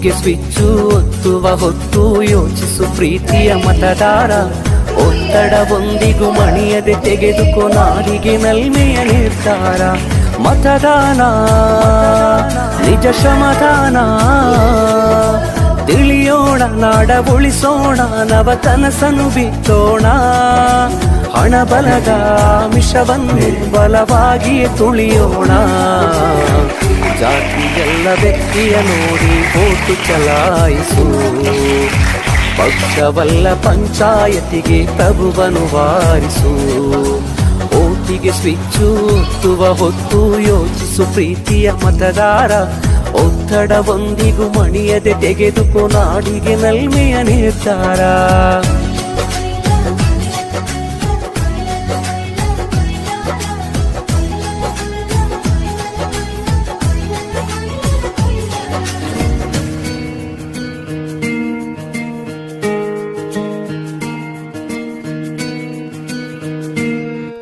ಒಟ್ಟಿಗೆ ಸ್ವಿಚ್ಚು, ಒತ್ತುವ ಹೊತ್ತು ಯೋಚಿಸು ಪ್ರೀತಿಯ ಮತದಾರ. ಒತ್ತಡವೊಂದಿಗೂ ಮಣಿಯದೆ ತೆಗೆದುಕೋ ನಾಡಿಗೆ ನಲ್ಮೆಯ ನಿರ್ಧಾರ. ಮತದಾನ, ನಿಜ ಶ್ರಮದಾನ. ತಿಳಿಯೋಣ, ನಾಡ ಉಳಿಸೋಣ ನವ ಕನಸನು ಬಿತ್ತೋಣ. ಹಣ ಬಲದ ಮಿಷವನ್ನು ಬಲವಾಗಿ ತುಳಿಯೋಣ. ಜಾತಿಯೆಲ್ಲ ವ್ಯಕ್ತಿಯ ನೋಡಿ ಓಟು ಚಲಾಯಿಸು. ಪಕ್ಷವಲ್ಲ ಪಂಚಾಯತಿಗೆ ಪ್ರಭುವನು ವಾರಿಸು. ಓಟಿಗೆ ಸ್ವಿಚ್ಚು ಒತ್ತುವ ಹೊತ್ತು ಯೋಚಿಸು ಪ್ರೀತಿಯ ಮತದಾರ. ಒತ್ತಡವೊಂದಿಗೂ ಮಣಿಯದೆ ತೆಗೆದುಕೊ ನಾಡಿಗೆ ನಲ್ಮೆಯ ನಿರ್ಧಾರ.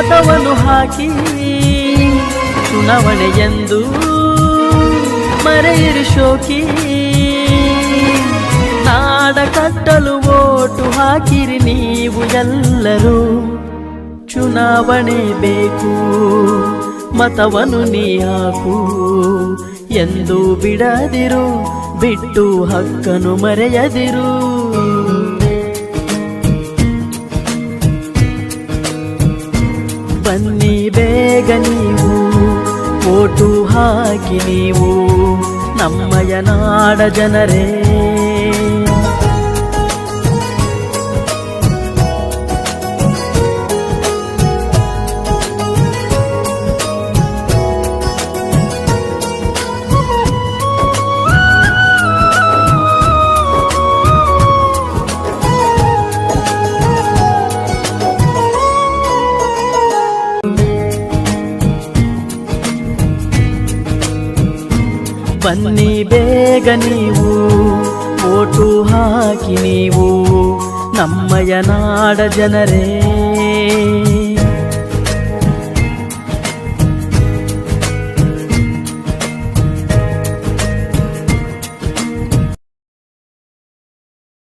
ಮತವನ್ನು ಹಾಕಿ ಚುನಾವಣೆ ಎಂದು ಮರೆಯಿರಿ ಶೋಕಿ. ನಾಡ ಕಟ್ಟಲು ಓಟು ಹಾಕಿರಿ ನೀವು ಎಲ್ಲರೂ. ಚುನಾವಣೆ ಬೇಕು, ಮತವನ್ನು ನೀ ಹಾಕು. ಎಂದು ಬಿಡದಿರು, ಬಿಟ್ಟು ಹಕ್ಕನು ಮರೆಯದಿರು. ಬನ್ನಿ ಬೇಗ ನೀವು. ಓಟು ಹಾಕಿ ನೀವು. ನಮ್ಮಯ ನಾಡ ಜನರೇ. ಬನ್ನಿ ಬೇಗ ನೀವು ಓಟು ಹಾಕಿ ನೀವು ನಮ್ಮಯ ನಾಡ ಜನರೇ.